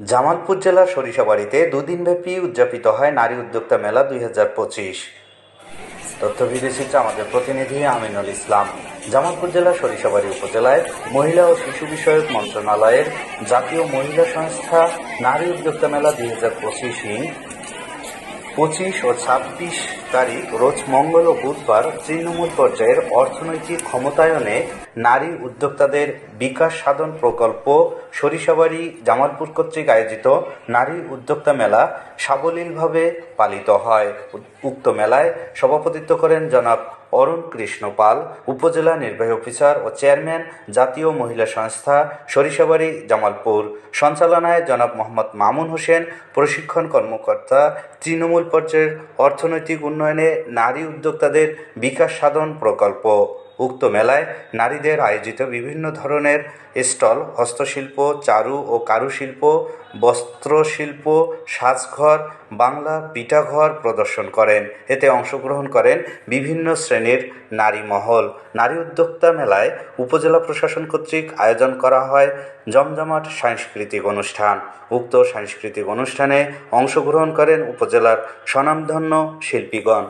জামালপুর জেলার সরিষাবাড়িতে দুদিনব্যাপী উদযাপিত হয় নারী উদ্যোক্তা মেলা দুই হাজার পঁচিশ। তথ্য বিদেশিতে আমাদের প্রতিনিধি আমিনুল ইসলাম। জামালপুর জেলার সরিষাবাড়ি উপজেলায় মহিলা ও শিশু বিষয়ক মন্ত্রণালয়ের জাতীয় মহিলা সংস্থা নারী উদ্যোক্তা মেলা দুই হাজার পঁচিশ পঁচিশ ও ছাব্বিশ তারিখ, রোজ মঙ্গল ও বুধবার তৃণমূল পর্যায়ের অর্থনৈতিক ক্ষমতায়নে নারী উদ্যোক্তাদের বিকাশ সাধন প্রকল্প সরিষাবাড়ি, জামালপুর কর্তৃক আয়োজিত নারী উদ্যোক্তা মেলা সাবলীলভাবে পালিত হয়। উক্ত মেলায় সভাপতিত্ব করেন জনাব অরুণ কৃষ্ণ পাল, উপজেলা নির্বাহী অফিসার ও চেয়ারম্যান, জাতীয় মহিলা সংস্থা, সরিষাবাড়ি, জামালপুর। সঞ্চালনায় জনাব মোহাম্মদ মামুন হোসেন, প্রশিক্ষণ কর্মকর্তা, তৃণমূল পর্যায়ের অর্থনৈতিক উন্নয়নে নারী উদ্যোক্তাদের বিকাশ সাধন প্রকল্প। উক্ত মেলায় নারীদের আয়োজিত বিভিন্ন ধরনের স্টল, হস্তশিল্প, চারু ও কারুশিল্প, বস্ত্রশিল্প, সাজঘর, বাংলা পিঠাঘর প্রদর্শন করেন। এতে অংশগ্রহণ করেন বিভিন্ন শ্রেণির নারী মহল। নারী উদ্যোক্তা মেলায় উপজেলা প্রশাসন কর্তৃক আয়োজন করা হয় জমজমাট সাংস্কৃতিক অনুষ্ঠান। উক্ত সাংস্কৃতিক অনুষ্ঠানে অংশগ্রহণ করেন উপজেলার স্বনামধন্য শিল্পীগণ।